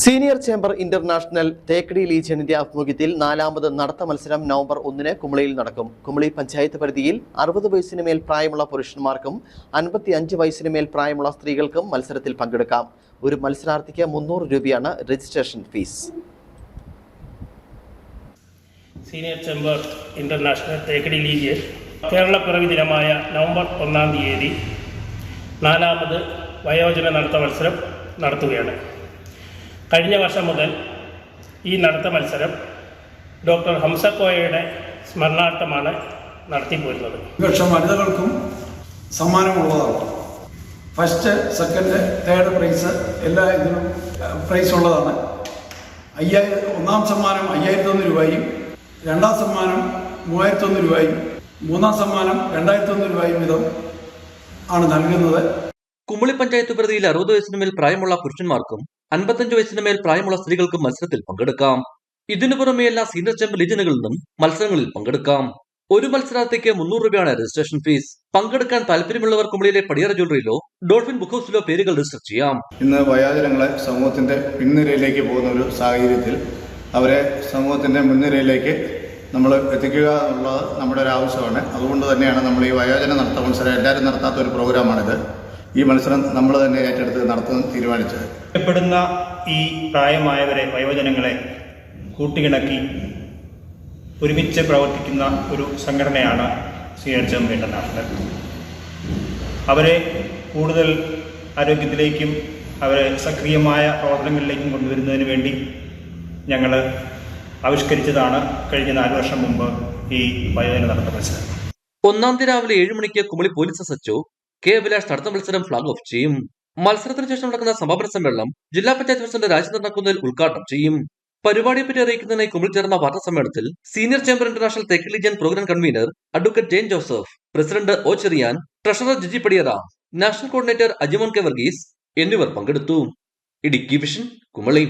Senior chamber international Thekkady ലീജിയനിന്റെ ആഭിമുഖ്യത്തിൽ നാലാമത് നടത്ത മത്സരം നവംബർ ഒന്നിന് കുമളിയിൽ നടക്കും. കുമളി പഞ്ചായത്ത് പരിധിയിൽ അറുപത് വയസ്സിന് മേൽ പ്രായമുള്ള പുരുഷന്മാർക്കും അൻപത്തി അഞ്ച് വയസ്സിന് മേൽ പ്രായമുള്ള സ്ത്രീകൾക്കും മത്സരത്തിൽ പങ്കെടുക്കാം. ഒരു മത്സരാർത്ഥിക്ക് മുന്നൂറ് രൂപയാണ് registration fees. Senior chamber international Thekkady league പിറവി ദിനമായ നവംബർ ഒന്നാം തീയതി നാലാമത് വയോജന നടത്ത മത്സരം നടത്തുകയാണ്. കഴിഞ്ഞ വർഷം മുതൽ ഈ നടത്ത മത്സരം ഡോക്ടർ ഹംസക്കോയയുടെ സ്മരണാർത്ഥമാണ് നടത്തിപ്പോരുന്നത് വർഷം വനിതകൾക്കും സമ്മാനമുള്ളതാണ്. ഫസ്റ്റ് സെക്കൻഡ് തേർഡ് പ്രൈസ് എല്ലാ ഇതിനും പ്രൈസ് ഉള്ളതാണ്. അയ്യായിരം ഒന്നാം സമ്മാനം അയ്യായിരത്തൊന്ന് രൂപയും രണ്ടാം സമ്മാനം മൂവായിരത്തൊന്ന് രൂപയും മൂന്നാം സമ്മാനം രണ്ടായിരത്തൊന്ന് രൂപയും വീതം ആണ് നൽകുന്നത്. കുമളി പഞ്ചായത്ത് പരിധിയിൽ അറുപത് വയസ്സിന് മേൽ പ്രായമുള്ള പുരുഷന്മാർക്കും അൻപത്തഞ്ച് വയസ്സിന് മേൽ പ്രായമുള്ള സ്ത്രീകൾക്കും മത്സരത്തിൽ പങ്കെടുക്കാം. ഇതിനു പുറമെ എല്ലാ സീനിയർ ചാമ്പ്യൻ ലീജനുകളിൽ നിന്നും മത്സരങ്ങളിൽ പങ്കെടുക്കാം. ഒരു മത്സരാർത്ഥിക്ക് മുന്നൂറ് രൂപയാണ് രജിസ്ട്രേഷൻ ഫീസ്. പങ്കെടുക്കാൻ താല്പര്യമുള്ളവർ കുമളിയിലെ പടിയറ ജ്വല്ലറിയിലോ ഡോൾഫിൻ ബുക്ക് ഹൗസിലോ പേരുകൾ രജിസ്റ്റർ ചെയ്യാം. ഇന്ന് വയോജനങ്ങളെ സമൂഹത്തിന്റെ പിൻനിരയിലേക്ക് പോകുന്ന ഒരു സാഹചര്യത്തിൽ അവരെ സമൂഹത്തിന്റെ മുൻനിരയിലേക്ക് നമ്മൾ എത്തിക്കുക എന്നുള്ളത് നമ്മുടെ ഒരു ആവശ്യമാണ്. അതുകൊണ്ട് തന്നെയാണ് നമ്മൾ ഈ വയോജന നടത്ത മത്സരം എല്ലാവരും നടത്താത്ത ഒരു പ്രോഗ്രാമാണിത്. ഈ മത്സരം നമ്മൾ തന്നെ ഏറ്റെടുത്ത് നടത്താൻ തീരുമാനിച്ചത്. ഇഷ്ടപ്പെടുന്ന ഈ പ്രായമായവരെ വയോജനങ്ങളെ കൂട്ടിയിണക്കി ഒരുമിച്ച് പ്രവർത്തിക്കുന്ന ഒരു സംഘടനയാണ് സി എച്ച് എം ഇന്റർനാഷണൽ അവരെ കൂടുതൽ ആരോഗ്യത്തിലേക്കും അവരെ സക്രിയമായ പ്രവർത്തനങ്ങളിലേക്കും കൊണ്ടുവരുന്നതിന് വേണ്ടി ഞങ്ങൾ ആവിഷ്കരിച്ചതാണ് കഴിഞ്ഞ നാല് വർഷം മുമ്പ് ഈ വയോജന നടത്ത മത്സരം. ഒന്നാം തീയതി രാവിലെ ഏഴ് മണിക്ക് Kumily police S H O K Abhilash നടത്ത മത്സരം ഫ്ളാഗ് ഓഫ് ചെയ്യും മത്സരത്തിന് ശേഷം നടക്കുന്ന സമാപന സമ്മേളനം ജില്ലാ പഞ്ചായത്ത് പ്രസിഡന്റ് രാജേന്ദ്രൻ നക്കുന്നിൽ ഉദ്ഘാടനം ചെയ്യും. പരിപാടിയെപ്പറ്റി അറിയിക്കുന്നതിനായി കുമിൾ ചേർന്ന വാർത്താ സമ്മേളനത്തിൽ senior chamber international തെക്കിലിജൻ programme convener advocate Jain Joseph president O Cherian treasurer Giji Padiyara national coordinator Ajimon K Varghese എന്നിവർ പങ്കെടുത്തു. ഇടുക്കി വിഷൻ കുമളി.